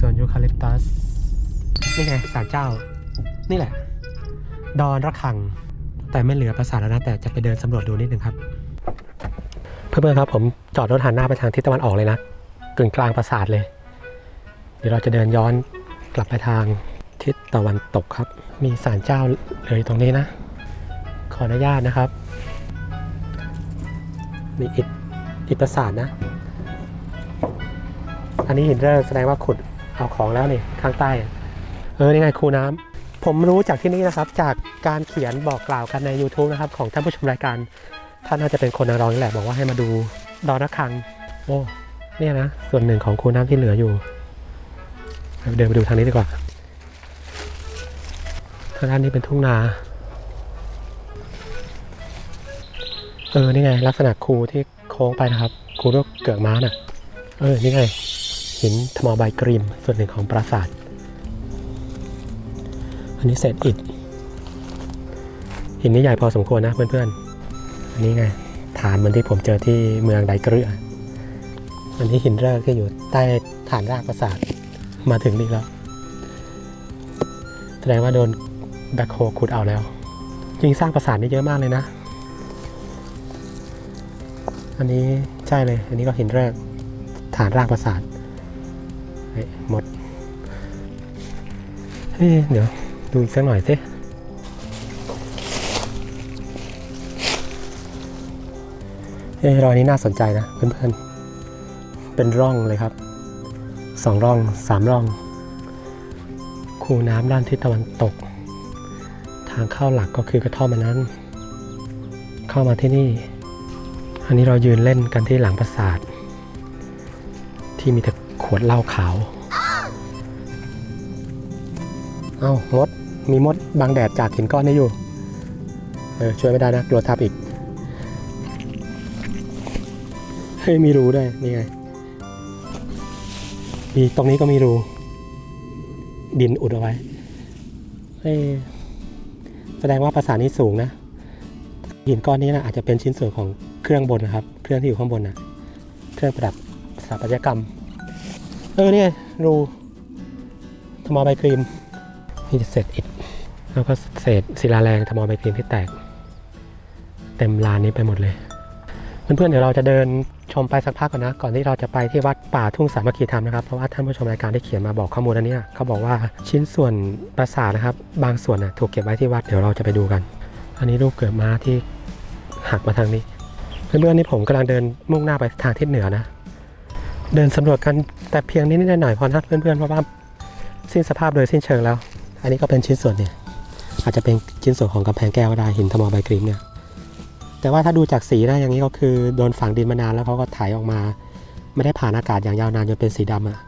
สวนยูคาลิปตัส นี่ไงศาลเจ้า นี่แหละ ดอนระฆัง แต่ไม่เหลือปราสาทแล้วนะ แต่จะไปเดินสำรวจดูนิดนึงครับ เพื่อนๆครับผมจอดรถหันหน้าไปทางทิศตะวันออกเลยนะกึ่งกลางปราสาทเลย เดี๋ยวเราจะเดินย้อนกลับไปทางทิศตะวันตกครับ มีศาลเจ้าเลยตรงนี้นะ ขออนุญาตนะครับ มีอิฐอิฐปราสาทนะ อันนี้หินเริ่มแสดงว่าขุด เอาของแล้วนี่ข้างใต้เออนี่ไงคูน้ำผมรู้จากที่นี่นะครับ จากการเขียนบอกกล่าวกันใน YouTube นะครับของท่านผู้ชมรายการท่านน่าจะเป็นคนนารองนี่แหละบอกว่าให้มาดูดอนระฆัง โอ้เนี่ยนะ ส่วนหนึ่งของคูน้ำที่เหลืออยู่เดินไปดูทางนี้ดีกว่าทางด้านนี้เป็นทุ่งนาเออ นี่ไง ลักษณะคูที่โค้งไปนะครับคูรูปเกือกม้าน่ะ เออ นี่ไง หินทมอใบกรีมส่วนหนึ่งของปราสาท อันนี้เศษอิฐหินนี้ใหญ่พอสมควรนะเพื่อนๆ อันนี้ไงฐานเหมือนที่ผมเจอที่เมืองไดเกลืออันนี้หินแรกที่อยู่ใต้ฐานรากปราสาทมาถึงนี่แล้ว แสดงว่าโดนแบ็คโฮขุดเอาแล้ว จริงสร้างปราสาทนี่เยอะมากเลยนะ อันนี้ใช่เลย อันนี้ก็หินแรกฐานรากปราสาท หมดเฮ้ยเดี๋ยว ดูอีกสักหน่อยสิเอ้ยรอยนี้น่าสนใจนะเพื่อนๆ เป็นร่องเลยครับ สองร่องสามร่อง คูน้ำด้านทิศตะวันตก ทางเข้าหลักก็คือกระท่อมันนั้น เข้ามาที่นี่ อันนี้เรายืนเล่นกันที่หลังปราสาท ที่มีแต่ วดเหล้าขาว เอ้ามด มีมดบังแดดจากหินก้อนนี้อยู่ เออช่วยไม่ได้นะกลัวทับอีก เฮ้ยมีรูด้วย นี่ไง มีตรงนี้ก็มีรู ดินอุดเอาไว้เฮ้ยแสดงว่าภาษานี้สูงนะ หินก้อนนี้นะอาจจะเป็นชิ้นส่วนของเครื่องบนนะครับ เครื่องที่อยู่ข้างบนนะเครื่องประดับสถาปัตยกรรม เออเนี่ยรูทมอใบครีมนี่เศษอิฐแล้วก็เศษศิลาแรงทมอใบครีมที่แตก เต็มลานนี้ไปหมดเลยเพื่อนๆเดี๋ยวเราจะเดินชมไปสักพักก่อนนะ ก่อนที่เราจะไปที่วัดป่าทุ่งสามัคคีธรรมนะครับ เพราะว่าท่านผู้ชมรายการได้เขียนมาบอกข้อมูลอันนี้เขาบอกว่าชิ้นส่วนปราสาทนะครับ บางส่วนนะถูกเก็บไว้ที่วัดเดี๋ยวเราจะไปดูกัน อันนี้รูปเกิดมาที่หักมาทางนี้ เพื่อนๆนี่ผมกำลังเดินมุ่งหน้าไปทางทิศเหนือนะ เดินสำรวจกันแต่เพียงนิดหน่อยพอนะเพื่อนๆเพราะว่าสิ้นสภาพโดยสิ้นเชิงแล้ว อันนี้ก็เป็นชิ้นส่วนเนี่ยอาจจะเป็นชิ้นส่วนของกำแพงแก้วก็ได้หินทมอใบกรีมเนี่ยแต่ว่าถ้าดูจากสีนะอย่างนี้ก็คือโดนฝังดินมานานแล้วเขาก็ถ่ายออกมา ไม่ได้ผ่านอากาศอย่างยาวนานจนเป็นสีดำอะ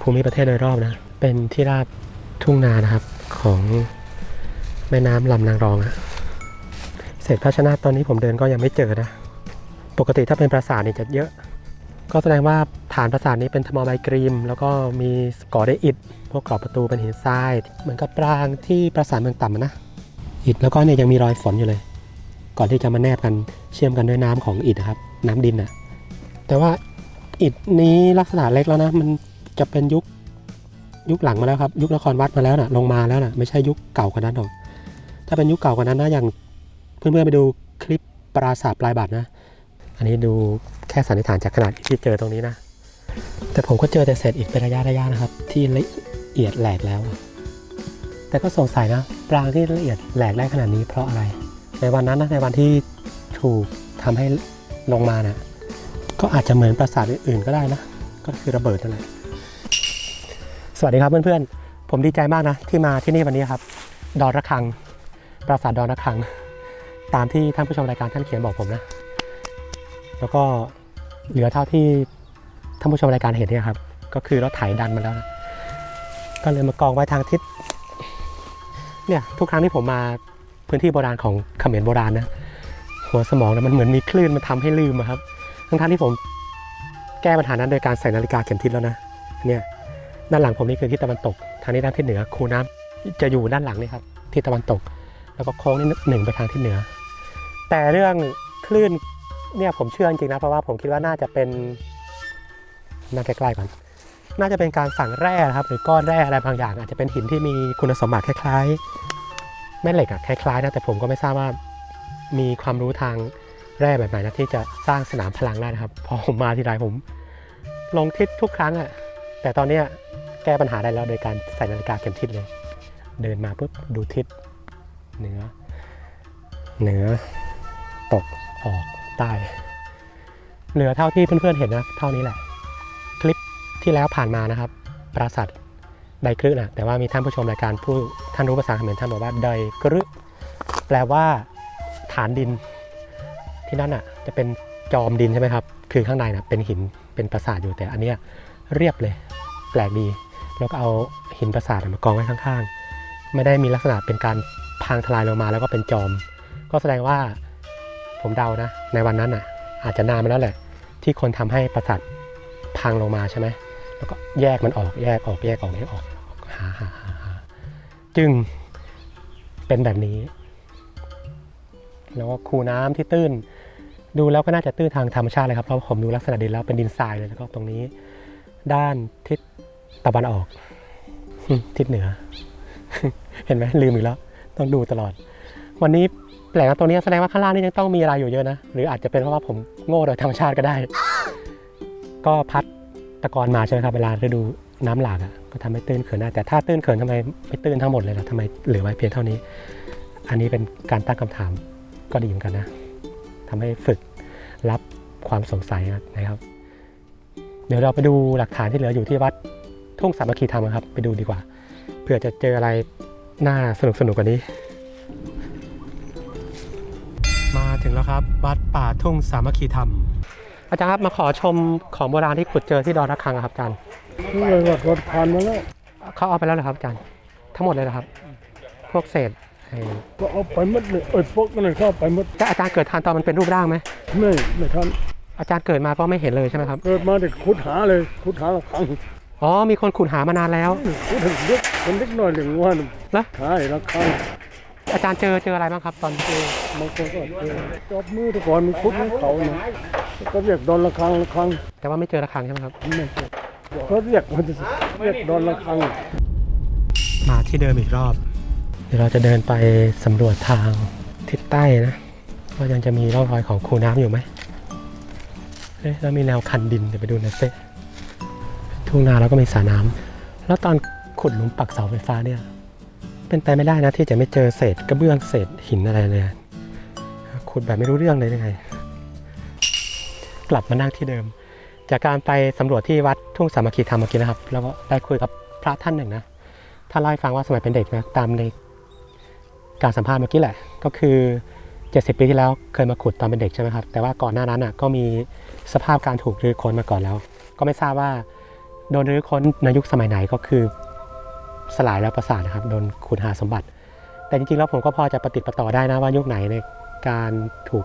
ภูมิประเทศโดยรอบนะเป็นที่ราบทุ่งนานะครับของแม่น้ำลำนางรองอะเศษภาชนะตอนนี้ผมเดินก็ยังไม่เจอนะ ปกติถ้าเป็นปราสาทนี่จะเยอะ ก็แสดงว่า ฐานปราสาทนี้เป็นทมอใบกรีม แล้วก็มีก่อด้วยอิฐ พวกกรอบประตูเป็นหินทราย เหมือนกับปรางที่ปราสาทเมืองต่ำนะ อิฐแล้วก็เนี่ยยังมีรอยฝนอยู่เลย ก่อนที่จะมาแนบกันเชื่อมกันด้วยน้ำของอิฐนะครับ น้ำดินน่ะ แต่ว่าอิฐนี้ลักษณะเล็กแล้วนะ มันจะเป็นยุคยุคหลังมาแล้วครับ ยุคนครวัดมาแล้วน่ะ ลงมาแล้วน่ะ ไม่ใช่ยุคเก่ากว่านั้นหรอก ถ้าเป็นยุคเก่ากว่านั้นนะ อย่างเพื่อนๆไปดูคลิปปราสาทปลายบาทนะ อันนี้ดูแค่สันนิษฐานจากขนาดที่เจอตรงนี้นะ แต่ผมก็เจอแต่เศษอิฐเป็นระยะระยะนะครับ ที่ละเอียดแหลกแล้ว แต่ก็สงสัยนะปรางที่ละเอียดแหลกได้ขนาดนี้เพราะอะไร ในวันนั้นนะในวันที่ถูกทำให้ลงมานะ่ะก็อาจจะเหมือนปราสาทอื่นๆก็ได้นะ ก็คือระเบิดนั่นแหละสวัสดีครับเพื่อนๆ ผมดีใจมากนะที่มาที่นี่วันนี้ครับ ดอนระฆัง ปราสาทดอนระฆัง ตามที่ท่านผู้ชมรายการท่านเขียนบอกผมนะ แล้วก็เหลือเท่าที่ ท่านผู้ชมรายการเห็นเนี่ยครับ ก็คือเราถไถดันมาแล้วนะก็เลยมากองไว้ทางทิศเนี่ยทุกครั้งที่ผมมาพื้นที่โบราณของเขมรโบราณนะหัวสมองนะมันเหมือนมีคลื่นมันทำให้ลืมอะครับทั้งๆที่ผมแก้ปัญหานั้นโดยการใส่นาฬิกาเข็มทิศแล้วนะเนี่ยด้านหลังผมนี่คือทิศตะวันตก ทางนี้ด้านทิศเหนือคูน้ำจะอยู่ด้านหลังนี่ครับทิศตะวันตก แล้วก็โค้งนี่หนึ่งไปทางทิศเหนือ แต่เรื่องคลื่นเนี่ยผมเชื่อจริงๆนะเพราะว่าผมคิดว่าน่าจะเป็น น่าใกล้ๆก่อนน่าจะเป็นการสั่งแร่ครับหรือก้อนแร่อะไรบางอย่าง อาจจะเป็นหินที่มีคุณสมบัติคล้ายๆ แม่เหล็กอะคล้ายๆนะแต่ผมก็ไม่ทราบว่ามีความรู้ทางแร่แบบไหนนะที่จะสร้างสนามพลังได้นะครับ พอผมมาทีไรผม ลงทิศทุกครั้งอะแต่ตอนนี้แก้ปัญหาได้แล้วโดยการใส่นาฬิกาเข็มทิศเลย เดินมาปุ๊บดูทิศเหนือเหนือตกออกใต้เหนือเท่าที่เพื่อนๆเห็นนะ เท่านี้แหละ ที่แล้วผ่านมานะครับ ปราสาทไดกรึนะแต่ว่ามีท่านผู้ชมรายการผู้ท่านรู้ภาษาเขมรท่านบอกว่าไดกรึแปลว่าฐานดิน ที่นั่นอะ จะเป็นจอมดินใช่ไหมครับ คือข้างในนะเป็นหินเป็นปราสาทอยู่แต่อันเนี้ยเรียบเลย แปลกดี แล้วก็เอาหินปราสาทมากองไว้ข้างๆ ไม่ได้มีลักษณะเป็นการพังทลายลงมาแล้วก็เป็นจอม ก็แสดงว่าผมเดานะ ในวันนั้นอะ อาจจะนานมาแล้วแหละ ที่คนทำให้ปราสาทพังลงมาใช่ไหม แล้วก็แยกมันออกแยกออกแยกออกแยกออกหาหาหาหาจึงเป็นแบบนี้ แล้วก็คูน้ำที่ตื้น ดูแล้วก็น่าจะตื้นทางธรรมชาติเลยครับเพราะผมดูลักษณะดินแล้วเป็นดินทรายเลยแล้วก็ตรงนี้ ด้านทิศตะวันออก ทิศเหนือ เห็นไหมลืมอีกแล้ว ต้องดูตลอด วันนี้แปลกนะตรงนี้แสดงว่าข้างล่างนี่ยังต้องมีอะไรอยู่เยอะนะ หรืออาจจะเป็นเพราะว่าผมโง่โดยธรรมชาติก็ได้ ก็พัด ตะกอนมาใช่ไหมครับเวลาฤดูน้ำหลากอะก็ทำให้ตื้นเขินได้แต่ถ้าตื้นเขินทำไมไม่ตื้นทั้งหมดเลยล่ะทำไมเหลือไว้เพียงเท่านี้ อันนี้เป็นการตั้งคำถามก็ดีเหมือนกันนะทำให้ฝึกรับความสงสัยนะครับ เดี๋ยวเราไปดูหลักฐานที่เหลืออยู่ที่วัดทุ่งสามัคคีธรรมครับ ไปดูดีกว่าเผื่อจะเจออะไรน่าสนุกสนุกกว่านี้ มาถึงแล้วครับ วัดป่าทุ่งสามัคคีธรรม อาจารย์ครับมาขอชมของโบราณที่ขุดเจอที่ดอนระฆังอะครับอาจารย์นี่เลยว่ารถผ่านมาแล้วเขาเอาไปแล้วเหรอครับอาจารย์ ทั้งหมดเลยเหรอครับ พวกเศษไอ้ก็เอาไปหมดเลยเอ้ยพวกนั้นเข้าไปหมดแต่อาจารย์เกิดทันตอนมันเป็นรูปร่างไหมไม่ไม่ทันอาจารย์เกิดมาก็ไม่เห็นเลยใช่ไหมครับ เกิดมาเด็กขุดหาเลยขุดหาละครั้งอ๋อมีคนขุดหามานานแล้วขุดถึงเด็กคนเล็กน้อยหนึ่งวันแล้วใช่ละครั้ง อาจารย์เจอเจออะไรบ้างครับตอนเจอบางคนก็เจอจอบมือแต่ก่อนมันขุดให้เขานะแล้วก็เรียกดอนละครั้งละครั้งแต่ว่าไม่เจอระฆังใช่ไหมครับ ไม่ใช่เขาเรียกมันจะเรียกดอนละครั้งมาที่เดิมอีกรอบ เดี๋ยวเราจะเดินไปสำรวจทางทิศใต้นะว่ายังจะมีร่องรอยของคูน้ำอยู่ไหมเอ๊ะแล้วมีแนวคันดินเดี๋ยวไปดูหน่อยสิทุ่งนาแล้วก็มีสระน้ำแล้วตอนขุดหลุมปักเสาไฟฟ้าเนี่ย เป็นไปไม่ได้นะที่จะไม่เจอเศษกระเบื้องเศษหินอะไรเลยขุดแบบไม่รู้เรื่องเลยยังไง กลับมานั่งที่เดิม จากการไปสำรวจที่วัดทุ่งสามัคคีธรรมเมื่อกี้นะครับ แล้วก็ได้คุยกับพระท่านหนึ่งนะท่านเล่าให้ฟังว่าสมัยเป็นเด็กนะตามในการสัมภาษณ์เมื่อกี้แหละ ก็คือ 70 ปีที่แล้วเคยมาขุดตอนเป็นเด็กใช่ไหมครับ แต่ว่าก่อนหน้านั้นอะก็มีสภาพการถูกรื้อค้นมาก่อนแล้ว ก็ไม่ทราบว่าโดนรื้อค้นในยุคสมัยไหนก็คือ สลายแล้วประสาทนะครับโดนขุดหาสมบัติ แต่จริงๆแล้วผมก็พอจะประติดประต่อได้นะว่ายุคไหนในการถูก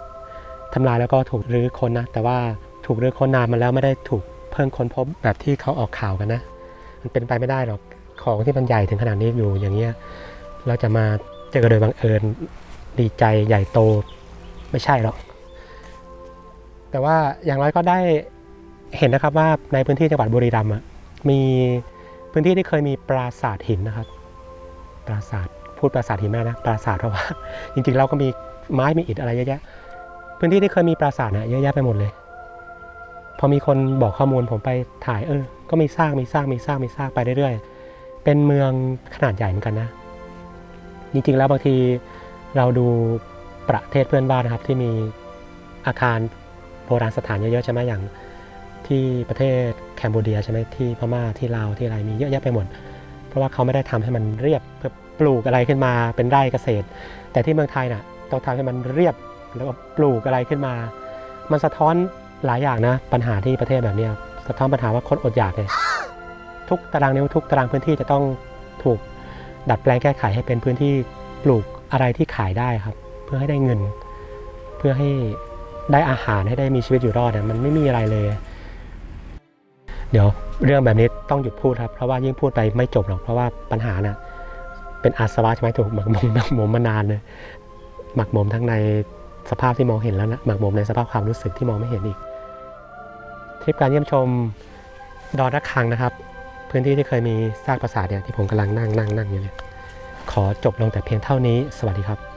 ทำลายแล้วก็ถูกรื้อค้นนะ แต่ว่าถูกรื้อค้นนานมาแล้วไม่ได้ถูกเพิ่งค้นพบแบบที่เขาออกข่าวกันนะ มันเป็นไปไม่ได้หรอกของที่มันใหญ่ถึงขนาดนี้อยู่อย่างเงี้ยเราจะมาเจอโดยบังเอิญดีใจใหญ่โตไม่ใช่หรอก แต่ว่าอย่างน้อยก็ได้เห็นนะครับว่าในพื้นที่จังหวัดบุรีรัมย์มี พื้นที่ที่เคยมีปราสาทหินนะครับ ปราสาทพูดปราสาทหินแม่นะปราสาทเพราะว่า จริงๆเราก็มีไม้มีอิฐอะไรเยอะแยะพื้นที่ที่เคยมีปราสาทเนี่ยเยอะแยะไปหมดเลย พอมีคนบอกข้อมูลผมไปถ่ายเออ ก็มีสร้างมีสร้างมีสร้างมีสร้างไปเรื่อยๆ เป็นเมืองขนาดใหญ่เหมือนกันนะ จริงๆแล้วบางทีเราดูประเทศเพื่อนบ้านนะครับที่มีอาคารโบราณสถานเยอะๆใช่ไหมอย่าง ที่ประเทศแคนเบเดียใช่ไหมที่พม่าที่ลาวที่อะไรมีเยอะแยะไปหมด เพราะว่าเขาไม่ได้ทำให้มันเรียบเพื่อปลูกอะไรขึ้นมาเป็นไร่เกษตร แต่ที่เมืองไทยน่ะต้องทำให้มันเรียบแล้วก็ปลูกอะไรขึ้นมา มันสะท้อนหลายอย่างนะปัญหาที่ประเทศแบบนี้สะท้อนปัญหาว่าคนอดอยากไงทุกตารางนิ้วทุกตารางพื้นที่จะต้องถูกดัดแปลงแก้ไขให้เป็นพื้นที่ปลูกอะไรที่ขายได้ครับ เพื่อให้ได้เงิน เพื่อให้ได้อาหารให้ได้มีชีวิตอยู่รอดเนี่ยมันไม่มีอะไรเลย เดี๋ยวเรื่องแบบนี้ต้องหยุดพูดครับ เพราะว่ายิ่งพูดไปไม่จบหรอก เพราะว่าปัญหาน่ะเป็นอาสวะใช่ไหมถูกหมักหมมหมักหมมมานานเลยหมักหมมทั้งในสภาพที่มองเห็นแล้วนะหมักหมมในสภาพความรู้สึกที่มองไม่เห็นอีกทริปการเยี่ยมชมดอนระฆังนะครับ พื้นที่ที่เคยมีซากปราสาทเนี่ยที่ผมกำลังนั่งนั่งนั่งอยู่เนี่ยขอจบลงแต่เพียงเท่านี้ สวัสดีครับ